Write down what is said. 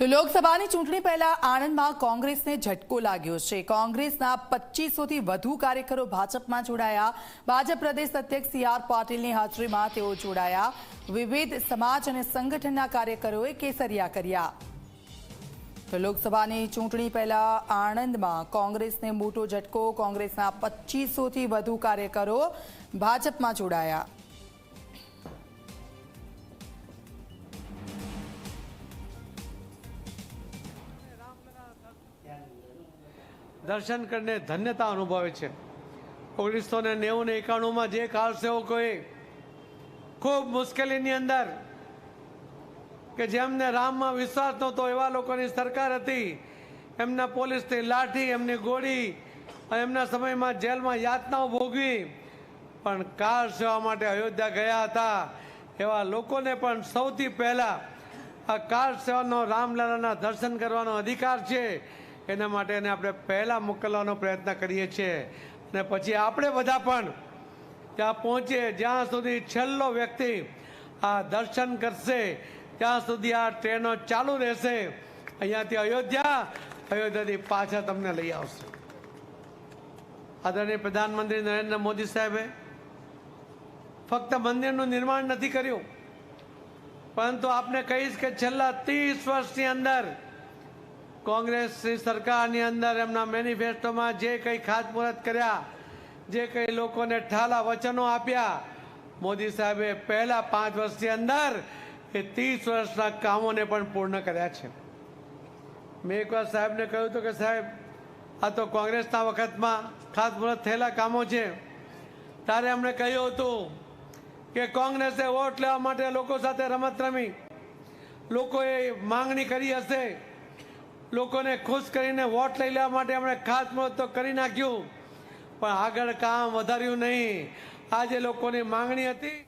તો લોકસભાની ચૂંટણી પહેલા આણંદમાં કોંગ્રેસને ઝટકો લાગ્યો છે. કોંગ્રેસના પચીસોથી વધુ કાર્યકરો ભાજપમાં જોડાયા. ભાજપ પ્રદેશ અધ્યક્ષ સી આર પાટીલની હાજરીમાં તેઓ જોડાયા. વિવિધ સમાજ અને સંગઠનના કાર્યકરોએ કેસરિયા કર્યા. તો લોકસભાની ચૂંટણી પહેલા આણંદમાં કોંગ્રેસને મોટો ઝટકો, કોંગ્રેસના પચીસોથી વધુ કાર્યકરો ભાજપમાં જોડાયા. દર્શન કરીને ધન્યતા અનુભવે છે. ઓગણીસો ને નેવું ને એકાણુંમાં જે કાળ સેવકોએ ખૂબ મુશ્કેલીની અંદર કે જેમને રામમાં વિશ્વાસ નહોતો, એવા લોકોની સરકાર હતી, એમના પોલીસની લાઠી, એમની ગોળી એમના સમયમાં જેલમાં યાતનાઓ ભોગવી, પણ કાર સેવા માટે અયોધ્યા ગયા હતા. એવા લોકોને પણ સૌથી પહેલાં આ કાર સેવાનો રામલાલાના દર્શન કરવાનો અધિકાર છે. એના માટે એને આપણે પહેલાં મોકલવાનો પ્રયત્ન કરીએ છીએ. અને પછી આપણે બધા પણ ત્યાં પહોંચીએ, જ્યાં સુધી છેલ્લો વ્યક્તિ આ દર્શન કરશે, ત્યાં સુધી આ ટ્રેનો ચાલુ રહેશે, અહીંયાથી અયોધ્યા, અયોધ્યાથી પાછા તમને લઈ આવશે. આદરણીય પ્રધાનમંત્રી નરેન્દ્ર મોદી સાહેબે ફક્ત મંદિરનું નિર્માણ નથી કર્યું, પરંતુ આપને કહીશ કે છેલ્લા ત્રીસ વર્ષની અંદર કોંગ્રેસની સરકારની અંદર એમના મેનિફેસ્ટોમાં જે કંઈ ખાતમુહૂર્ત કર્યા, જે કંઈ લોકોને ઠાલા વચનો આપ્યા, મોદી સાહેબે પહેલા પાંચ વર્ષની અંદર એ ત્રીસ વર્ષના કામોને પણ પૂર્ણ કર્યા છે. મેં એકવાર સાહેબને કહ્યું હતું કે, સાહેબ, આ તો કોંગ્રેસના વખતમાં ખાતમુહૂર્ત થયેલા કામો છે. ત્યારે એમણે કહ્યું હતું કે, કોંગ્રેસે વોટ લેવા માટે લોકો સાથે રમત રમી. લોકોએ માંગણી કરી હશે. લોકોને ખુશ કરીને વોટ લઈ લેવા માટે એમણે ખાતમુહૂર્ત તો કરી નાખ્યું. પણ આગળ કામ વધાર્યું નહીં. આજે લોકોની માંગણી હતી.